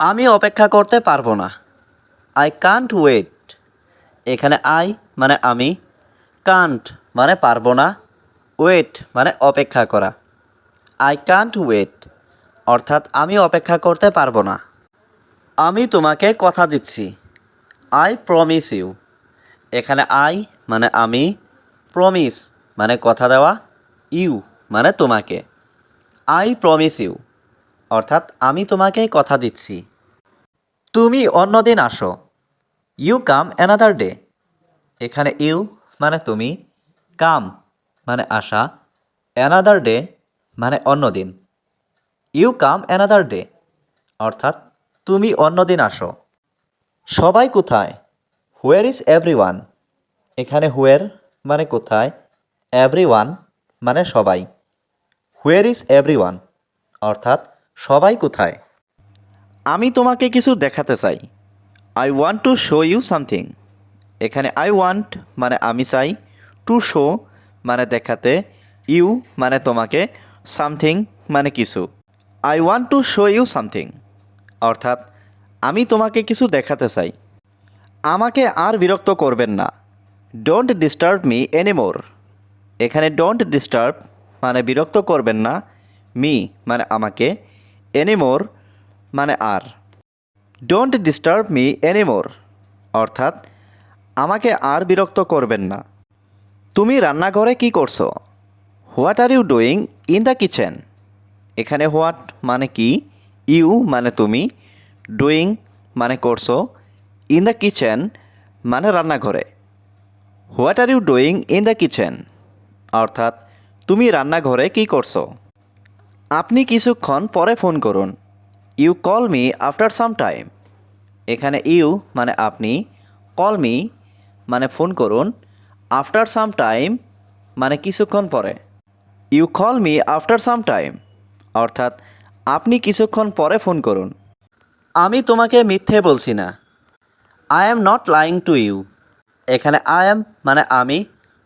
আমি অপেক্ষা করতে পারব না। আই কান্ট ওয়েট এখানে আই মানে আমি। কান্ট মানে পারব না। ওয়েট মানে অপেক্ষা করা। আই কান্ট ওয়েট অর্থাৎ আমি অপেক্ষা করতে পারব না। আমি তোমাকে কথা দিচ্ছি। আই প্রমিস ইউ এখানে আই মানে আমি। প্রমিস মানে কথা দেওয়া। ইউ মানে তোমাকে। আই প্রমিস ইউ অর্থাৎ আমি তোমাকে কথা দিচ্ছি। তুমি অন্যদিন আসো। ইউ কাম অ্যানাদার ডে এখানে ইউ মানে তুমি কাম মানে আসা অ্যানাদার ডে মানে অন্যদিন। ইউ কাম অ্যানাদার ডে অর্থাৎ তুমি অন্যদিন আসো। সবাই কোথায়? হুয়ার ইজ এভরি ওয়ান এখানে হুয়ার মানে কোথায়? এভরি ওয়ান মানে সবাই। হুয়ার ইজ এভরি ওয়ান অর্থাৎ সবাই কোথায়? আমি তোমাকে কিছু দেখাতে চাই। I want to show you something এখানে আই ওয়ান্ট মানে আমি চাই। টু শো মানে দেখাতে। ইউ মানে তোমাকে। সামথিং মানে কিছু। I want to show you something অর্থাৎ, আমি তোমাকে কিছু দেখাতে চাই। আমাকে আর বিরক্ত করবেন না। ডোন্ট ডিস্টার্ব মি এনিমোর এখানে ডোন্ট ডিস্টার্ব মানে বিরক্ত করবেন না। মি মানে আমাকে। এনিমোর মানে আর। ডোন্ট ডিস্টার্ব মি এনিমোর অর্থাৎ আমাকে আর বিরক্ত করবেন না। তুমি রান্নাঘরে কি করছ? What are you doing in the kitchen এখানে হোয়াট মানে কি? ইউ মানে তুমি। ডুইং মানে করছ। ইন দ্য কিচেন মানে রান্নাঘরে। What are you doing in the kitchen অর্থাৎ তুমি রান্নাঘরে কি করছ? আপনি কিছুক্ষণ পরে ফোন করুন। You call me after some time এখানে ইউ মানে আপনি কল মি মানে ফোন করুন আফটার সাম টাইম মানে কিছুক্ষণ পরে। You call me after some time অর্থাৎ, আপনি কিছুক্ষণ পরে ফোন করুন। আমি তোমাকে মিথ্যে বলছি না। I am not lying to you এখানে আই অ্যাম মানে আমি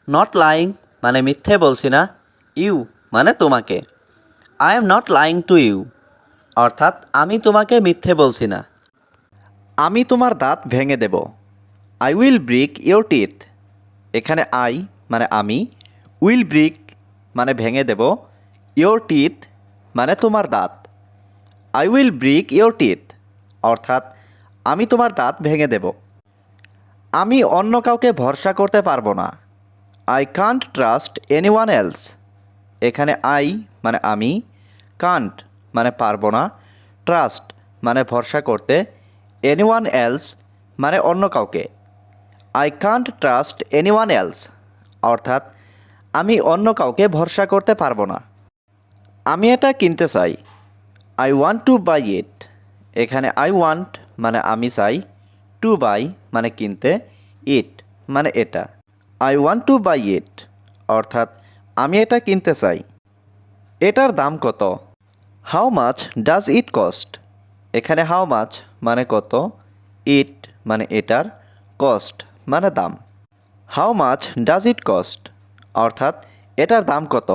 নট লাইং মানে মিথ্যে বলছি না। ইউ মানে তোমাকে। I am not lying to you অর্থাৎ, আমি তোমাকে মিথ্যে বলছি না। আমি তোমার দাঁত ভেঙে দেব। I will break your teeth এখানে আই মানে আমি। উইল ব্রিক মানে ভেঙে দেব। ইয়োর টিথ মানে তোমার দাঁত। I will break your teeth অর্থাৎ, আমি তোমার দাঁত ভেঙে দেব। আমি অন্য কাউকে ভরসা করতে পারব না। I can't trust anyone else এখানে আই মানে আমি কান্ট মানে পারব না ট্রাস্ট মানে ভরসা করতে এনি ওয়ান এলস মানে অন্য কাউকে। I can't trust anyone else অর্থাৎ আমি অন্য কাউকে ভরসা করতে পারব না। আমি এটা কিনতে চাই। I want to buy it এখানে আই ওয়ান্ট মানে আমি চাই টু বাই মানে কিনতে ইট মানে এটা। I want to buy it অর্থাৎ আমি এটা কিনতে চাই। এটার দাম কত? How much does it cost এখানে হাউ মাছ মানে কত? ইট মানে এটার কস্ট মানে দাম। How much does it cost অর্থাৎ এটার দাম কত?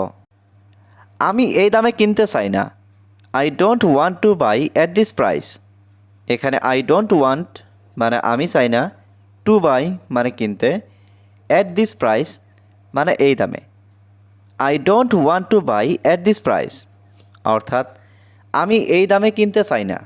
আমি এই দামে কিনতে চাই না। I don't want to buy at this price এখানে আই ডোন্ট ওয়ান্ট মানে আমি চাই না। টু বাই মানে কিনতে। অ্যাট দিস প্রাইস মানে এই দামে। I don't want to buy at this price অর্থাৎ, আমি এই দামে কিনতে চাই না।